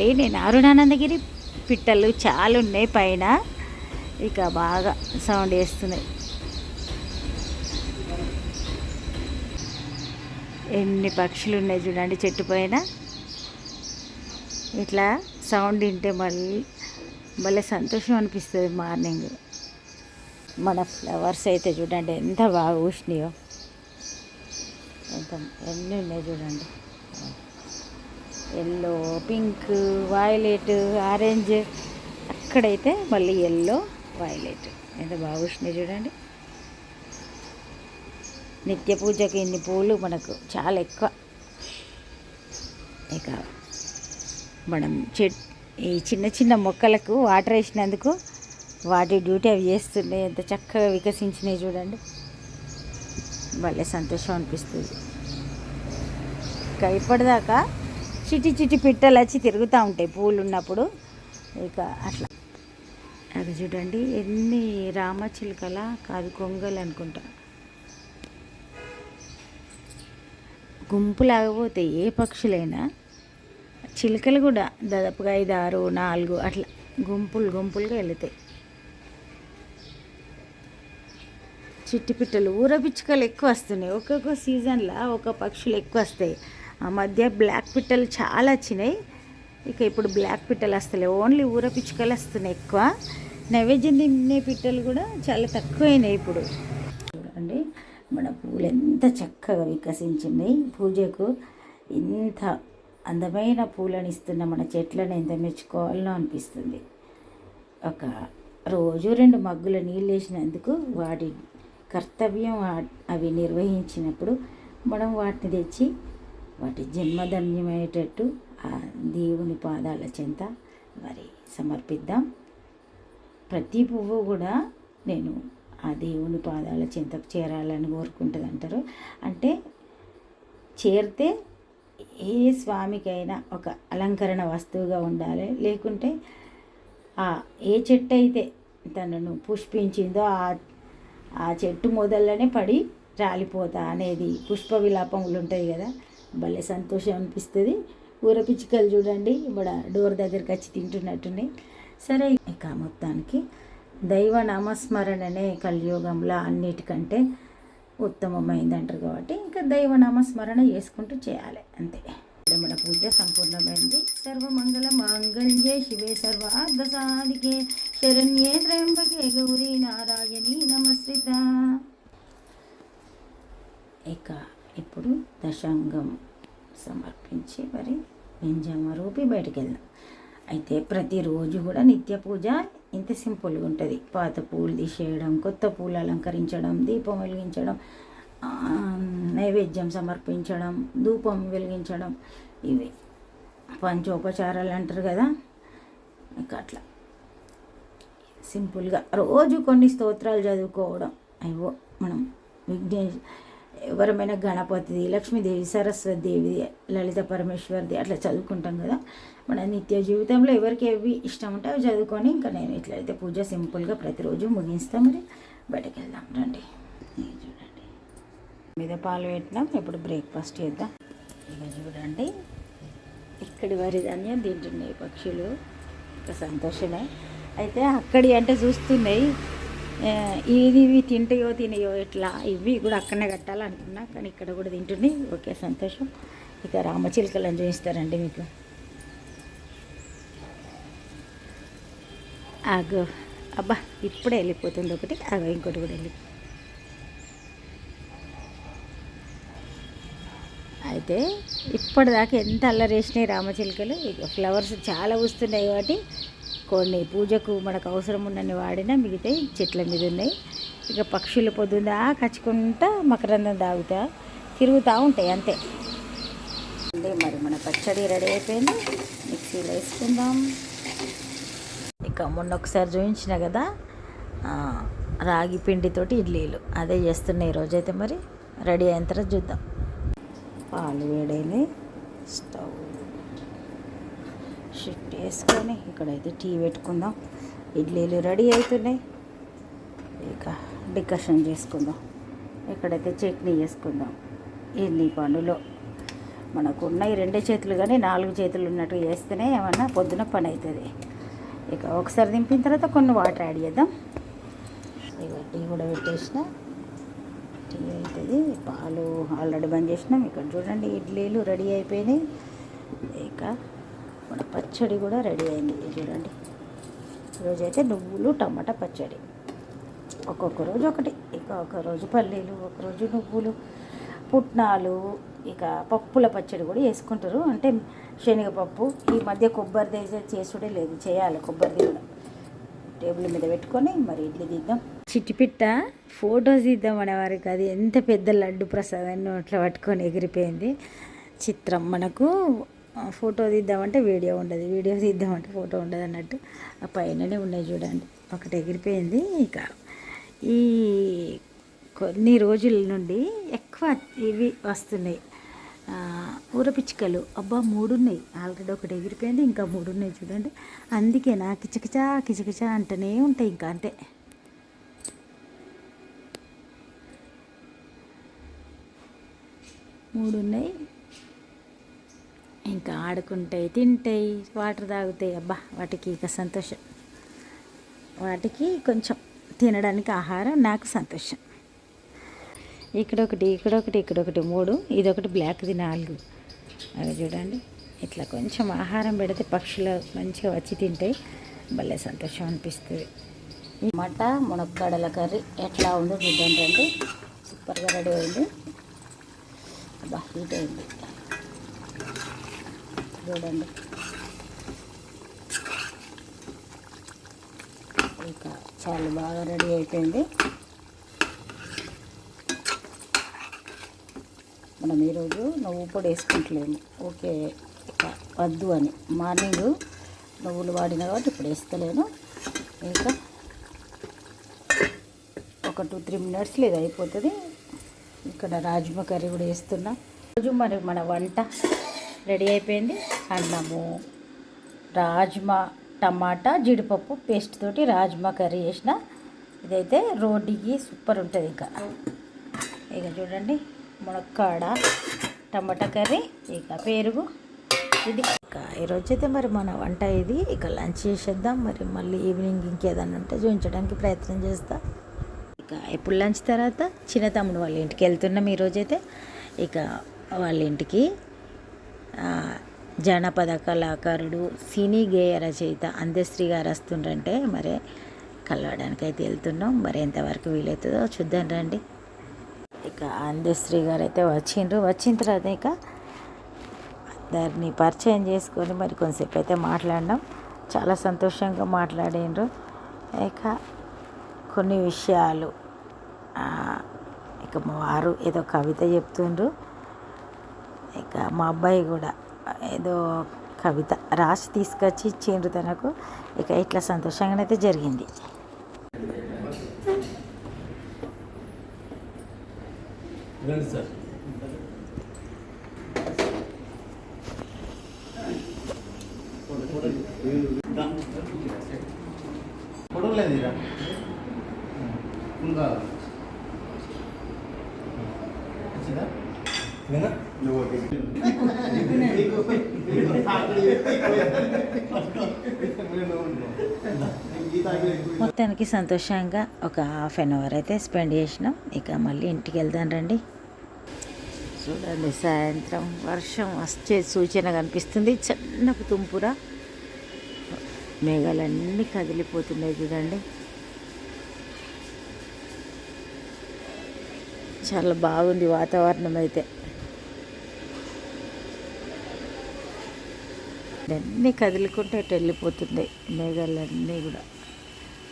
అండి నేను అరుణానందగిరి పిట్టలు చాలా ఉన్నాయి పైన. ఇక బాగా సౌండ్ వేస్తున్నాయి ఎన్ని పక్షులు ఉన్నాయి చూడండి చెట్టు పైన. ఇట్లా సౌండ్ వింటే మళ్ళీ భలే సంతోషం అనిపిస్తుంది మార్నింగ్. మన ఫ్లవర్స్ అయితే చూడండి ఎంత బాగా ఊసినాయో ఎంత ఎన్ని ఉన్నాయి చూడండి. Yellow pink violet orange. అక్కడైతే మళ్ళీ ఎల్లో వైలెట్. ఎంత బాగా చూడండి. నిత్య పూజకి ఇన్ని పూలు మనకు చాలా ఎక్కువ. ఇక మనం చెట్ ఈ చిన్న చిన్న మొక్కలకు వాటర్ వేసినందుకు వాటి డ్యూటీ అవి చేస్తున్నాయి. ఎంత చక్కగా వికసించినాయి చూడండి. భలే సంతోషం అనిపిస్తుంది. ఇక ఇప్పటిదాకా చిటి చిటి పిట్టలు వచ్చి తిరుగుతూ ఉంటాయి పూలు ఉన్నప్పుడు ఇక అట్లా. అది చూడండి ఎన్ని రామచిలుకల కాదు కొంగలు అనుకుంటా. గుంపులాగా ఏ పక్షులైనా చిలుకలు కూడా దాదాపుగా ఐదు ఆరు నాలుగు అట్లా గుంపులు గుంపులుగా వెళుతాయి. చిట్టి పిట్టలు ఊరపిచ్చుకలు ఎక్కువ వస్తున్నాయి. ఒక్కొక్క సీజన్లో ఒక పక్షులు ఎక్కువ వస్తాయి. ఆ మధ్య బ్లాక్ పిట్టలు చాలా వచ్చినాయి. ఇక ఇప్పుడు బ్లాక్ పిట్టలు వస్తలేవు ఓన్లీ ఊర పిచ్చుకలు వస్తున్నాయి ఎక్కువ. నైవేద్యం తినే పిట్టలు కూడా చాలా తక్కువైనాయి ఇప్పుడు. చూడండి మన పూలు ఎంత చక్కగా వికసించినాయి పూజకు ఇంత అందమైన పూలను ఇస్తున్న మన చెట్లను ఎంత మెచ్చుకోవాలనో అనిపిస్తుంది. ఒక రోజు రెండు మగ్గుల నీళ్ళు వేసినందుకు వాటి కర్తవ్యం వా- అవి నిర్వహించినప్పుడు మనం వాటిని తెచ్చి వాటి జన్మధన్యమయ్యేటట్టు ఆ దేవుని పాదాల చెంత మరి సమర్పిద్దాం. ప్రతి పువ్వు కూడా నేను ఆ దేవుని పాదాల చెంతకు చేరాలని కోరుకుంటుంది అంటారు అంటే చేరితే ఏ స్వామికైనా ఒక అలంకరణ వస్తువుగా ఉండాలి. లేకుంటే ఆ ఏ చెట్టు అయితే తనను పుష్పించిందో ఆ ఆ చెట్టు మొదల్లోనే పడి రాలిపోతా అనేది పుష్ప విలాపములు ఉంటాయి కదా. భలే సంతోషం అనిపిస్తుంది. ఊర పిచ్చుకలు చూడండి ఇప్పుడు డోర్ దగ్గరికి వచ్చి తింటున్నట్టున్నాయి. సరే ఇక మొత్తానికి దైవ నామస్మరణనే కలియుగంలో అన్నిటికంటే ఉత్తమమైంది అంటారు కాబట్టి ఇంకా దైవ నామస్మరణ చేసుకుంటూ చేయాలి అంతే. ఇప్పుడు మన పూజ సంపూర్ణమైంది. సర్వమంగళ మాంగళ్యే శివే సర్వార్థ సాధికే శరణ్యే త్రయంబకే గౌరీ నారాయణి నమస్కృత. ఇక ఇప్పుడు దశాంగం సమర్పించి మరి వెంజమ్మ రూపి బయటికి వెళ్దాం అయితే ప్రతిరోజు కూడా నిత్య పూజ ఇంత సింపుల్గా ఉంటుంది. పాత పూలు తీసేయడం కొత్త పూలు అలంకరించడం దీపం వెలిగించడం నైవేద్యం సమర్పించడం ధూపం వెలిగించడం ఇవి. పంచోపచారాలు అంటారు కదా ఇక అట్లా. సింపుల్గా రోజు కొన్ని స్తోత్రాలు చదువుకోవడం. అయ్యో మనం విఘ్నేష్ ఎవరమైనా గణపతిది లక్ష్మీదేవి సరస్వతి దేవి లలిత పరమేశ్వరిది అట్లా చదువుకుంటాం కదా. మన నిత్య జీవితంలో ఎవరికి ఏవి ఇష్టం ఉంటే అవి చదువుకొని ఇంకా నేను ఇట్లయితే పూజ సింపుల్గా ప్రతిరోజు ముగిస్తా మరి. బయటకు వెళ్దాం రండి చూడండి. మీద పాలు పెట్టినాం ఇప్పుడు బ్రేక్ఫాస్ట్ చేద్దాం. ఇక చూడండి. ఇక్కడి వరి ధాన్యం తింటున్నాయి పక్షులు. ఇంకా సంతోషమే. అయితే అక్కడి అంటే చూస్తున్నాయి. ఇది ఇవి తింటాయో తినయో ఇట్లా ఇవి కూడా అక్కడనే కట్టాలనుకున్నా కానీ ఇక్కడ కూడా తింటున్నాయి ఓకే సంతోషం. ఇక రామచిలుకలను చూపిస్తారండి మీకు. అగో అబ్బా ఇప్పుడే వెళ్ళిపోతుంది ఒకటి అగో ఇంకోటి కూడా వెళ్ళి. అయితే ఇప్పటిదాకా ఎంత అల్లరేసినాయి రామచిలుకలు? ఇక ఫ్లవర్స్ చాలా వస్తున్నాయి కాబట్టి కొన్ని పూజకు మనకు అవసరం ఉన్నవి వాడినా మిగతాయి చెట్ల మీద ఉన్నాయి. ఇక పక్షులు పొద్దుందా కచ్చుకుంటా మకరందం తాగుతా తిరుగుతూ ఉంటాయి అంతే. అంటే మరి మన పచ్చడి రెడీ అయిపోయింది. మిక్సీలో వేసుకుందాం. ఇక మొన్న ఒకసారి చూపించిన కదా రాగి పిండితోటి ఇడ్లీలు. అదే చేస్తున్నాయి ఈరోజైతే మరి. రెడీ అయిన తర్వాత చూద్దాం. పాలు వేడైనాయి. స్టవ్ షిఫ్ట్ వేసుకొని ఇక్కడైతే టీ పెట్టుకుందాం. ఇడ్లీలు రెడీ అవుతున్నాయి ఇక డికషన్ చేసుకుందాం. ఇక్కడైతే చట్నీ చేసుకుందాం. ఎన్ని పండులో మనకు ఉన్నాయి రెండే చేతులు కానీ నాలుగు చేతులు ఉన్నట్టు చేస్తేనే ఏమన్నా పొద్దున పని అవుతుంది. ఇక ఒకసారి దింపిన తర్వాత కొన్ని వాటర్ యాడ్ చేద్దాం. ఇక టీ కూడా పెట్టేసిన. టీ అవుతుంది పాలు ఆల్రెడీ బంద్ చేసినాం. ఇక్కడ చూడండి ఇడ్లీలు రెడీ అయిపోయినాయి. ఇక మన పచ్చడి కూడా రెడీ అయింది. చూడండి. ఈరోజైతే నువ్వులు టమాటా పచ్చడి. ఒక్కొక్క రోజు ఒకటి. ఇక ఒక రోజు పల్లీలు ఒకరోజు నువ్వులు పుట్నాలు ఇక పప్పుల పచ్చడి కూడా వేసుకుంటారు అంటే శనగపప్పు ఈ మధ్య కొబ్బరి దేశ చేసుడే లేదు. చేయాలి కొబ్బరిది కూడా టేబుల్ మీద పెట్టుకొని మరి ఇడ్లీ తీద్దాం. చిట్టిపిట్ట ఫోటోస్ తీద్దాం అనేవారికి అది ఎంత పెద్ద లడ్డు ప్రసాదాన్ని నోట్లో పట్టుకొని ఎగిరిపోయింది. చిత్రం మనకు ఫోటో తీద్దామంటే వీడియో ఉండదు. వీడియో తీద్దామంటే ఫోటో ఉండదు అన్నట్టు. ఆ పైననే ఉన్నాయి చూడండి. ఒకటి ఎగిరిపోయింది ఇక. ఈ కొన్ని రోజుల నుండి ఎక్కువ ఇవి వస్తున్నాయి. ఊర ఊరపిచ్చుకలు అబ్బా మూడు ఉన్నాయి ఆల్రెడీ ఒకటి ఎగిరిపోయింది ఇంకా మూడు ఉన్నాయి చూడండి. అందుకే నా కిచకిచా కిచకిచా అంటూనే ఉంటాయి ఇంకా అంతే. మూడు ఉన్నాయి ఇంకా ఆడుకుంటాయి తింటాయి వాటర్ తాగుతాయి. అబ్బా వాటికి ఇక సంతోషం. వాటికి కొంచెం తినడానికి ఆహారం నాకు సంతోషం. ఇక్కడ ఒకటి ఇక్కడ ఒకటి ఇక్కడ ఒకటి మూడు ఇదొకటి బ్లాక్ది నాలుగు. అవి చూడండి. ఇట్లా కొంచెం ఆహారం పెడితే పక్షులు మంచిగా వచ్చి తింటాయి. భలే సంతోషం అనిపిస్తుంది. ఈ మట మునక్కాడల కర్రీ ఎట్లా ఉందో చూడండి రండి. సూపర్గా రెడీ అయింది. అబ్బా హీట్ అయింది. చూడండి. ఇంకా చాలా బాగా రెడీ అయిపోయింది. మనం ఈరోజు నువ్వు పొడి వేసుకుంటలేము. ఓకే ఇక వద్దు అని. మార్నింగ్ నువ్వులు వాడిన కాబట్టి ఇప్పుడు వేస్తలేను. ఇంకా ఒక టూ త్రీ మినిట్స్లో ఇది అయిపోతుంది. ఇక్కడ రాజ్మా కర్రీ కూడా వేస్తున్నా. రోజు మరి మన వంట రెడీ అయిపోయింది. అన్నము రాజ్మా టమాటా జీడిపప్పు పేస్ట్ తోటి రాజ్మా కర్రీ చేసిన ఇదైతే రోడ్డుకి సూపర్ ఉంటుంది ఇంకా. ఇక చూడండి మునక్కాడ టమాటా కర్రీ ఇక పెరుగు ఇది. ఇక ఈరోజు అయితే మరి మన వంట ఇది. ఇక లంచ్ చేసేద్దాం. మరి మళ్ళీ ఈవినింగ్ ఇంకేదన్నా ఉంటే చూపించడానికి ప్రయత్నం చేస్తా. ఇక ఇప్పుడు లంచ్ తర్వాత? చిన్న తమ్ముడు వాళ్ళ ఇంటికి వెళ్తున్నాం ఈరోజైతే. ఇక వాళ్ళ ఇంటికి. జానపద కళాకారుడు సినీ గేయ రచయిత అందశ్రీ గారు వస్తుండ్రంటే మరి కలవడానికి అయితే వెళ్తున్నాం. మరి ఎంతవరకు వీలవుతుందో చూద్దాం రండి. ఇక అందశ్రీ గారు అయితే వచ్చిండ్రు. వచ్చిన తర్వాత ఇక అందరినీ పరిచయం చేసుకొని మరి కొంతసేపు అయితే మాట్లాడినాం. చాలా సంతోషంగా మాట్లాడిండ్రు. ఇక కొన్ని విషయాలు ఇక మా వారు ఏదో కవిత చెప్తుండ్రు. ఇక మా అబ్బాయి కూడా ఏదో కవిత రాసి తీసుకొచ్చి ఇచ్చిండ్రు తనకు. ఇక ఇట్లా సంతోషంగానైతే జరిగింది. రండి మొత్తానికి సంతోషంగా ఒక హాఫ్ అన్ అవర్ అయితే స్పెండ్ చేసినాం. ఇక మళ్ళీ ఇంటికి వెళ్దాం రండి. చూడండి సాయంత్రం వర్షం వచ్చే సూచన కనిపిస్తుంది. చిన్నపు తుంపుర. మేఘాలన్నీ కదిలిపోతున్నాయి చూడండి. చాలా బాగుంది వాతావరణం అయితే. అన్నీ కదులుకుంటే అటు వెళ్ళిపోతుంది మేఘాలన్నీ కూడా.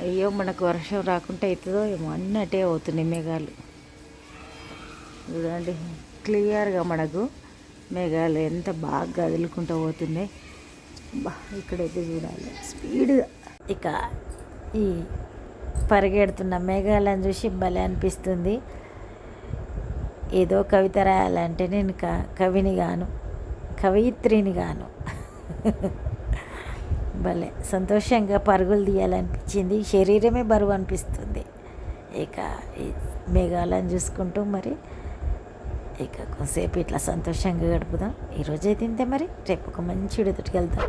అయ్యో మనకు వర్షం రాకుంటే అవుతుందో ఏమో అన్నట్టే అవుతున్నాయి మేఘాలు. చూడండి క్లియర్గా మనకు మేఘాలు ఎంత బాగా కదులుకుంటూ పోతున్నాయి. బా ఇక్కడైతే చూడాలి. స్పీడ్గా ఇక ఈ పరిగెడుతున్న మేఘాలను చూసి భలే అనిపిస్తుంది. ఏదో కవిత రాయాలంటే నేను క కవిని గాను కవయిత్రిని గాను. భలే సంతోషంగా పరుగులు తీయాలనిపించింది. శరీరమే బరువు అనిపిస్తుంది. ఇక ఈ మేఘాలను చూసుకుంటూ మరి ఇక కొంతసేపు ఇట్లా సంతోషంగా గడుపుదాం. ఈరోజే తింటే మరి రేపు ఒక మంచి విడుదటికి వెళ్దాం.